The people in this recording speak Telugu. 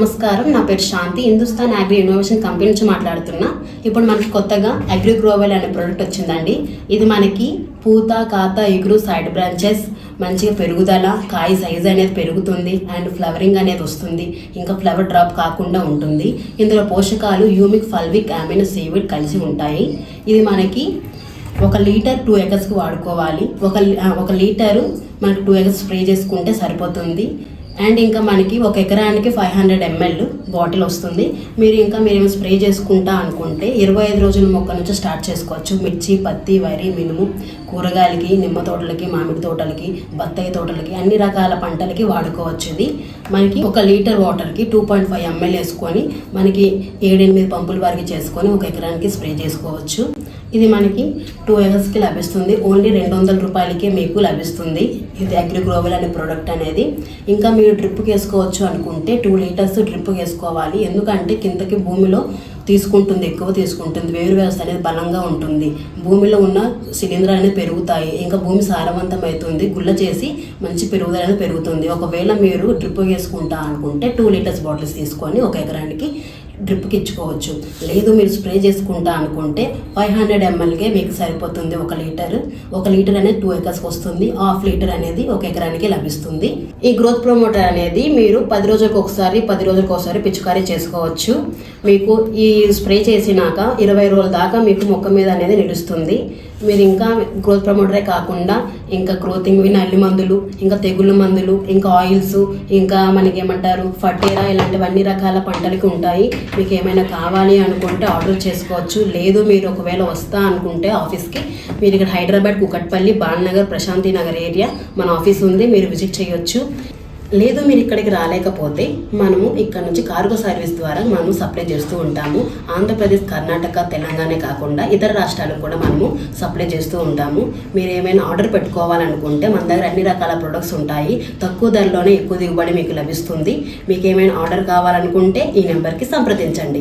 నమస్కారం. నా పేరు Shanti. Hindustan agri innovation company నుంచి మాట్లాడుతున్నా. ఇప్పుడు మనకి కొత్తగా అగ్రి గ్రోవెల్ అనే ప్రోడక్ట్ వచ్చిందండి. ఇది మనకి పూత కాత ఎగురు సైడ్ బ్రాంచెస్ మంచిగా పెరుగుదల కాయ సైజ్ అనేది పెరుగుతుంది అండ్ ఫ్లవరింగ్ అనేది వస్తుంది. ఇంకా ఫ్లవర్ డ్రాప్ కాకుండా ఉంటుంది. ఇందులో పోషకాలు యూమిక్ ఫల్విక్ అమినో సీవిడ్ కలిసి ఉంటాయి. ఇది మనకి ఒక లీటర్ టూ ఎకర్స్కి వాడుకోవాలి. ఒక ఒక లీటరు మనకి టూ ఎకర్స్ స్ప్రే చేసుకుంటే సరిపోతుంది. అండ్ ఇంకా మనకి ఒక ఎకరానికి ఫైవ్ హండ్రెడ్ ఎంఎల్ బాటిల్ వస్తుంది. మీరు ఇంకా మీరు స్ప్రే చేసుకుంటా అనుకుంటే ఇరవై ఐదు రోజుల మొక్క నుంచి స్టార్ట్ చేసుకోవచ్చు. మిర్చి పత్తి వరి మినుము కూరగాయలకి నిమ్మ తోటలకి మామిడి తోటలకి బత్తాయి తోటలకి అన్ని రకాల పంటలకి వాడుకోవచ్చు ఇది. మనకి ఒక లీటర్ వాటర్కి టూ పాయింట్ ఫైవ్ ఎంఎల్ వేసుకొని మనకి ఏడెనిమిది పంపుల వరకు చేసుకొని ఒక ఎకరానికి స్ప్రే చేసుకోవచ్చు. ఇది మనకి టూ ఎకర్స్కి లభిస్తుంది. ఓన్లీ రెండు వందల రూపాయలకే మీకు లభిస్తుంది. ఇది అగ్రిగ్రోవల్ అనే ప్రోడక్ట్ అనేది. ఇంకా మీరు డ్రిప్ వేసుకోవచ్చు అనుకుంటే టూ లీటర్స్ డ్రిప్ వేసుకోవాలి ఎందుకంటే కిందకి భూమిలో తీసుకుంటుంది ఎక్కువ తీసుకుంటుంది. వేరు వ్యవస్థ అనేది బలంగా ఉంటుంది. భూమిలో ఉన్న శిలీంధ్రాలు అనేది పెరుగుతాయి. ఇంకా భూమి సారవంతం అవుతుంది గుల్ల చేసి మంచి పెరుగుదల అనేది పెరుగుతుంది. ఒకవేళ మీరు డ్రిప్ వేసుకుంటా అనుకుంటే టూ లీటర్స్ బాటిల్స్ తీసుకొని ఒక ఎకరానికి డ్రిప్కి ఇచ్చుకోవచ్చు లేదు మీరు స్ప్రే చేసుకుంటా అనుకుంటే ఫైవ్ హండ్రెడ్ ఎంఎల్కే మీకు సరిపోతుంది ఒక లీటర్. ఒక లీటర్ అనేది టూ ఎకర్స్కి వస్తుంది. హాఫ్ లీటర్ అనేది ఒక ఎకరానికి లభిస్తుంది. ఈ గ్రోత్ ప్రమోటర్ అనేది మీరు పది రోజులకు ఒకసారి పది రోజులకు ఒకసారి పిచికారీ చేసుకోవచ్చు. మీకు ఈ స్ప్రే చేసినాక ఇరవై రోజుల దాకా మీకు మొక్క మీద అనేది నిలుస్తుంది. మీరు ఇంకా గ్రోత్ ప్రమోటరే కాకుండా ఇంకా గ్రోతింగ్ నల్లి మందులు ఇంకా తెగుళ్ళ మందులు ఇంకా ఆయిల్స్ ఇంకా మనకి ఏమంటారు ఫటేరా ఇలాంటివి అన్ని రకాల పంటలకి ఉంటాయి. మీకు ఏమైనా కావాలి అనుకుంటే ఆర్డర్ చేసుకోవచ్చు. లేదు మీరు ఒకవేళ వస్తా అనుకుంటే ఆఫీస్కి. మీరు ఇక్కడ హైదరాబాద్ కుకట్పల్లి బాలనగర్ ప్రశాంతి నగర్ ఏరియా మన ఆఫీస్ ఉంది. మీరు విజిట్ చేయొచ్చు. లేదు మీరు ఇక్కడికి రాలేకపోతే మనము ఇక్కడ నుంచి కార్గో సర్వీస్ ద్వారా మనము సప్లై చేస్తూ ఉంటాము. ఆంధ్రప్రదేశ్ కర్ణాటక తెలంగాణ కాకుండా ఇతర రాష్ట్రాలకు కూడా మనము సప్లై చేస్తూ ఉంటాము. మీరు ఏమైనా ఆర్డర్ పెట్టుకోవాలనుకుంటే మన దగ్గర అన్ని రకాల ప్రొడక్ట్స్ ఉంటాయి. తక్కువ ధరలోనే ఎక్కువ దిగుబడి మీకు లభిస్తుంది. మీకు ఏమైనా ఆర్డర్ కావాలనుకుంటే ఈ నెంబర్కి సంప్రదించండి.